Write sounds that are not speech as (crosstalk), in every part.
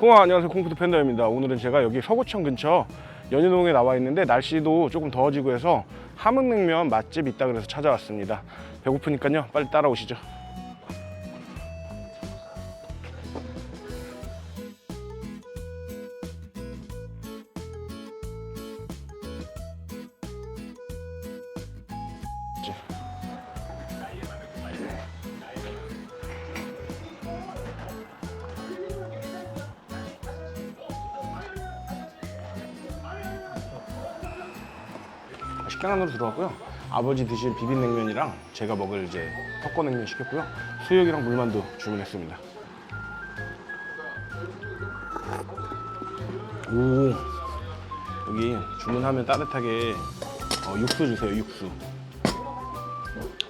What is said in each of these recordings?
콩아 안녕하세요. 콩푸드 팬더입니다. 오늘은 제가 여기 서구청 근처 연희동에 나와 있는데 날씨도 조금 더워지고 해서 함흥냉면 맛집 있다 그래서 찾아왔습니다. 배고프니까요. 빨리 따라오시죠 식당 안으로 들어왔고요. 아버지 드실 비빔냉면이랑 제가 먹을 이제 섞어냉면 시켰고요. 수육이랑 물만두 주문했습니다. 오 여기 주문하면 따뜻하게 어, 육수 주세요. 육수.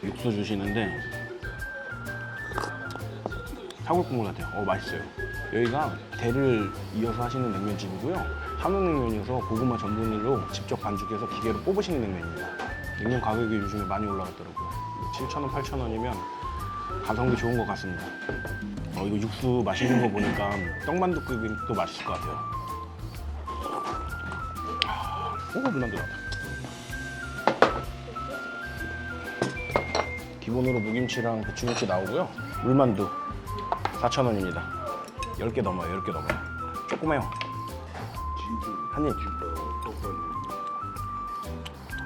육수 주시는데 사골 국물 같아요. 어 맛있어요. 여기가 대를 이어서 하시는 냉면집이고요. 함흥냉면이어서 고구마 전분으로 직접 반죽해서 기계로 뽑으시는 냉면입니다. 냉면 가격이 요즘에 많이 올라갔더라고요. 7,000원, 8,000원이면 가성비 좋은 것 같습니다. 어, 이거 육수 맛있는 거 보니까 떡만두국도 맛있을 것 같아요. 아, 오, 나다. 기본으로 무김치랑 배추김치 나오고요. 물만두 4,000원입니다. 10개 넘어요. 10개 넘어요. 조그매요. 한 입.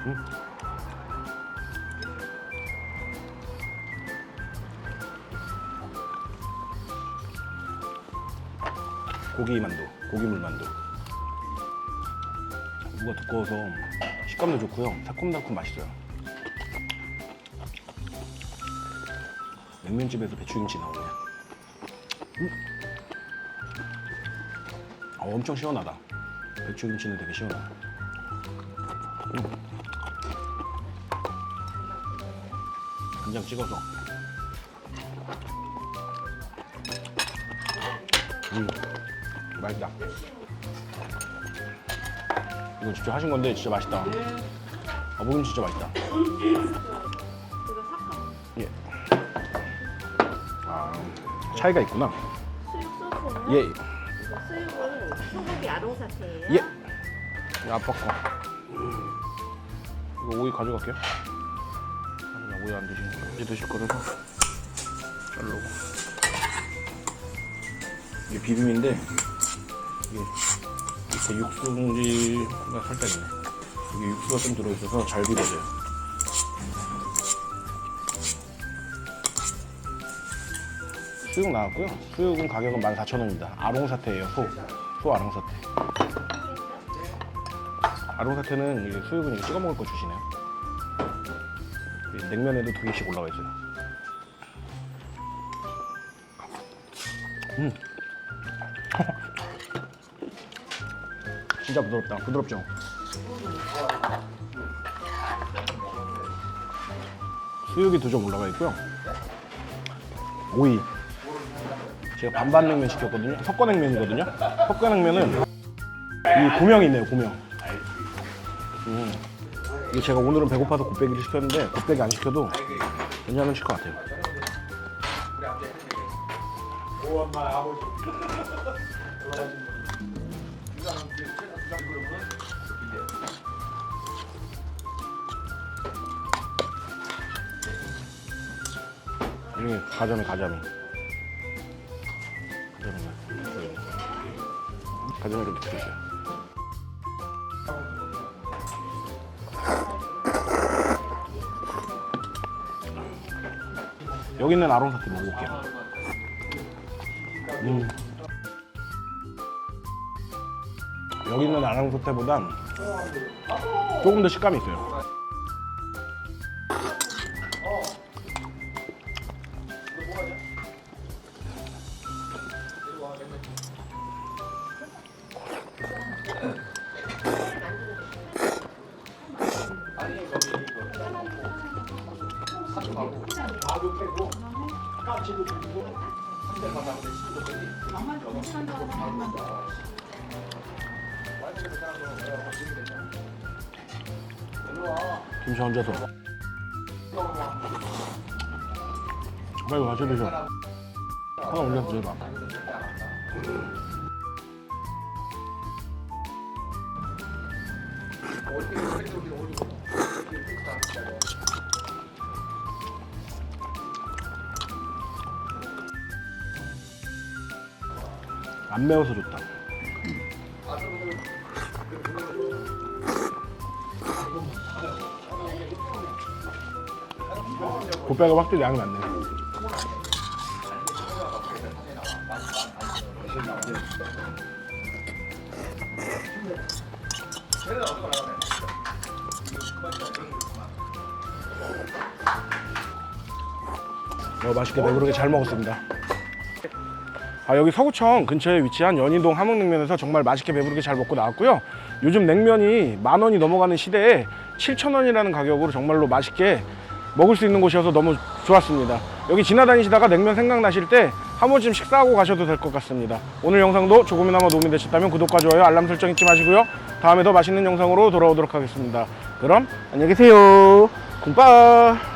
음. 고기 만두, 고기 물 만두. 무가 두꺼워서 식감도 좋고요. 새콤달콤 맛있어요. 냉면집에서 배추김치 나오네. 음. 어, 엄청 시원하다. 배추김치는 되게 시원하다. 음. 간장 찍어서. 음, 맛있다. 이거 직접 하신 건데 진짜 맛있다. 아, 먹으면 진짜 맛있다. 예. 아, 차이가 있구나. 예, 수육은 소고기 아롱사태예요. 예. 이 아빠 거. 이거 오이 가져갈게요. 그냥 오이 안 드시는 거. 이제 드실 거라서 자르고. 이게 비빔인데 이게 밑에 육수가 살짝 있네. 여기 육수가 좀 들어있어서 잘 비벼져요. 수육 나왔고요. 수육은 가격은 14,000원입니다. 아롱사태예요, 소. 소 아롱사태. 아롱사태는 이게 수육은 이거 찍어 먹을 거 주시네요. 이 냉면에도 두 개씩 올라가 있어요. 음. (laughs) 진짜 부드럽다. 부드럽죠? 수육이 두 점 올라가 있고요. 오이. 제가 반반 냉면 시켰거든요. 섞어냉면이거든요. 섞어냉면은 이 고명이 있네요. 고명. 음. 이게 제가 오늘은 배고파서 곱빼기를 시켰는데 곱빼기 안 시켜도 괜찮으실 것 같아요. 이게 가자미. 가자미. 가자미를 넣고 있어요. 여기 있는 아롱사태 먹어볼게요. 음. 여기 있는 아롱사태보단 조금 더 식감이 있어요. 사주하고 마루 패고 까치도 주고 한대 받았는데 시도 되니 영어 쓰고 바로 다 와이프도 김치 얹어서. 빨리 마셔 드셔 하나 올려 드셔봐. 안 매워서 좋다. 곱빼가 확실히 양이 많네. 어, 맛있게 배부르게 잘 먹었습니다. 아, 여기 서구청 근처에 위치한 연인동 함흥냉면에서 정말 맛있게 배부르게 잘 먹고 나왔고요. 요즘 냉면이 만 원이 넘어가는 시대에 7천 원이라는 가격으로 정말로 맛있게 먹을 수 있는 곳이어서 너무 좋았습니다. 여기 지나다니시다가 냉면 생각나실 때 한 번쯤 식사하고 가셔도 될 것 같습니다. 오늘 영상도 조금이나마 도움이 되셨다면 구독과 좋아요, 알람 설정 잊지 마시고요. 다음에 더 맛있는 영상으로 돌아오도록 하겠습니다. 그럼 안녕히 계세요. 굿바이.